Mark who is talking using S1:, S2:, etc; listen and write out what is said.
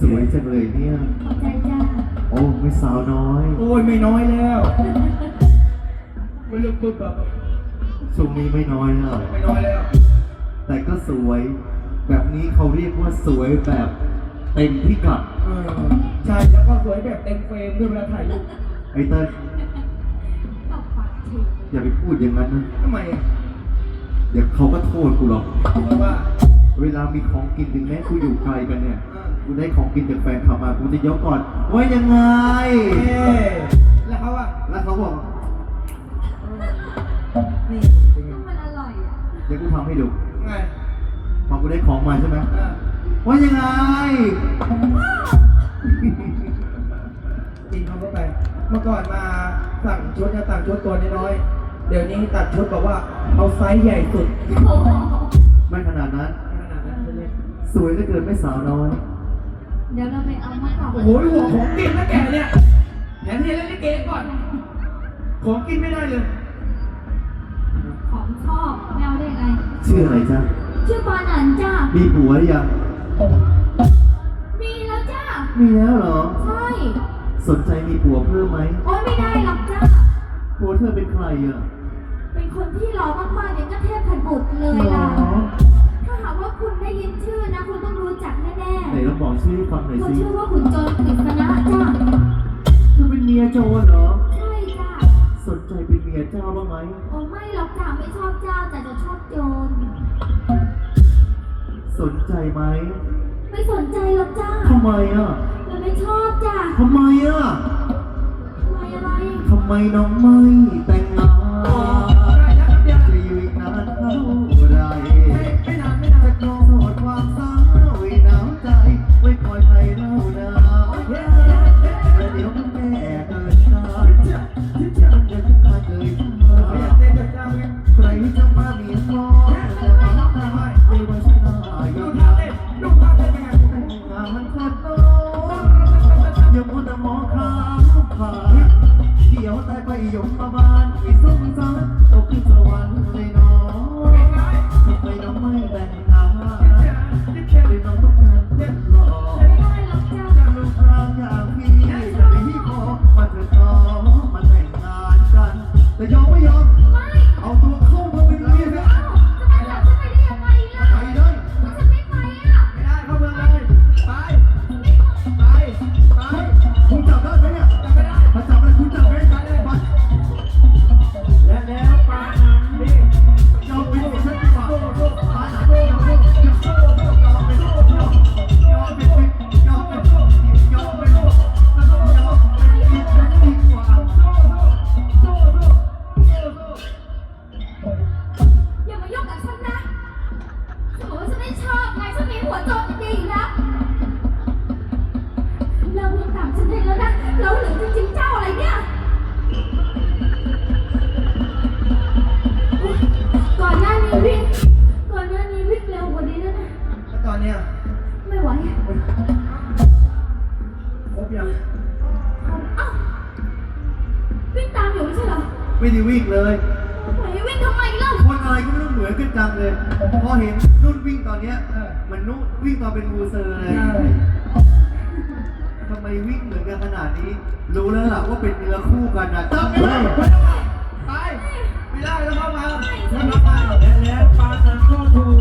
S1: เนี่ย
S2: ขอบใจจ้า
S1: โอ้ไม่สาวน้อย
S3: โอ้ยไม่น้อยแล้วไม่เลือกปุ๊บแบบ
S1: ช่วงนี้ไม่น้อยแล้ว
S3: ไม่น้อยแล้ว
S1: แต่ก็สวย แบบนี้เขาเรียกว่าสวยแบบเต็มพิกัด
S3: เออใช่แล้วก็สวยแบบเต็มเฟรมด้วยเวลาถ่ายรูป
S1: ไอ้เติ้ล
S2: ตบปากที
S1: อย่าไปพูดอย่างนั้นนะ
S3: ทำไมอะ
S1: เดี๋ยวเขาก็โทษกูหรอก
S3: เพราะว่า
S1: เวลามีของกินถึงแม้กูอยู่ไกลกันเนี่ย
S3: อ่า
S1: กูได้ของกินจากแฟนขับมากูจะยกก่อนว่ายังไง
S3: เอ๊ะแล้วเขาอะ
S1: แล้วเขาบอก
S3: นี่เป็นไง
S2: มันอร่อยอะ
S1: เดี๋ยวกูทำให้ดู
S3: ไง
S1: พอกูได้ของมาใช่ไหม
S3: อะ
S1: ว่ายังไง
S3: กินเขาเข้าไป เมื่อก่อนมาสั่งชุดจะสั่งชุดตัวน้อยๆเดี๋ยวนี้ตัดชุดบอกว่าเอาไซส์ใหญ่สุด
S2: โอ้โห
S1: ไม่ขนาดนั้น
S3: ขนาดนั้นเลย
S1: สวยเหลือเกินไม่สาวน้อย
S3: โอ้โหหัวของกินนะแกเนี่ยแถมให้เล่นลิเกก่อน ของกินไม่ได้เลย
S2: ของชอบไม่เอาได้ไง
S1: ชื่ออะไรจ๊ะ
S2: ชื่อปานันจ้า
S1: มีผัวหรือยัง
S2: มีแล้วจ้า
S1: มีแล้วเหรอ
S2: ใช่
S1: สนใจมีผัวเพิ่มไหม
S2: โอ้ยไม่ได้หรอกจ้า
S1: ผัวเธอเป็นใครอะ
S2: เป็นคนที่หล่อมากๆอย่างก็เทพพันบุตรเลยล่ะ ไห
S1: นลองบอกชื่อให้ฟังหน่อย
S2: ๆเขา
S1: สิ
S2: ชื่อว่าขุนโจรกฤษณะจ้า
S1: เธอเป็นเมียโจรเหรอ
S2: ใช่จ้า
S1: สนใจเป็นเมียเจ้าบ้างไหม
S2: โอ้ไม่หรอกจ้าไม่ชอบเจ้าแต่จะชอบโจร
S1: สนใจไหม
S2: ไม่สนใจหรอกจ้า
S1: ทำไมอะ
S2: เราไม่ชอบจ้า
S1: ทำไมอะ
S2: ทำไมอะไร
S1: ทำไมน้องไม่แต่งงาน
S3: ยมบา
S1: ลวิสุ ไม่ได้วิ่
S2: ง
S1: เลย
S3: วิ่ง
S2: ทำไมล่า
S1: คนอะไรก็ไม่รู้เหมือนกันจังเลยพอเห็นนุ่นวิ่งตอนเนี้ย
S3: เห
S1: มันนุ่นวิ่งมาเป็นวูเซอร์เลยทำไมวิ่งเหมือนกันขนาดนี้ รู้แล้วล่ะว่าเป็นเนื้อคู่กันนะจับไปไป
S3: ไม่ได้แล้วเข้ามา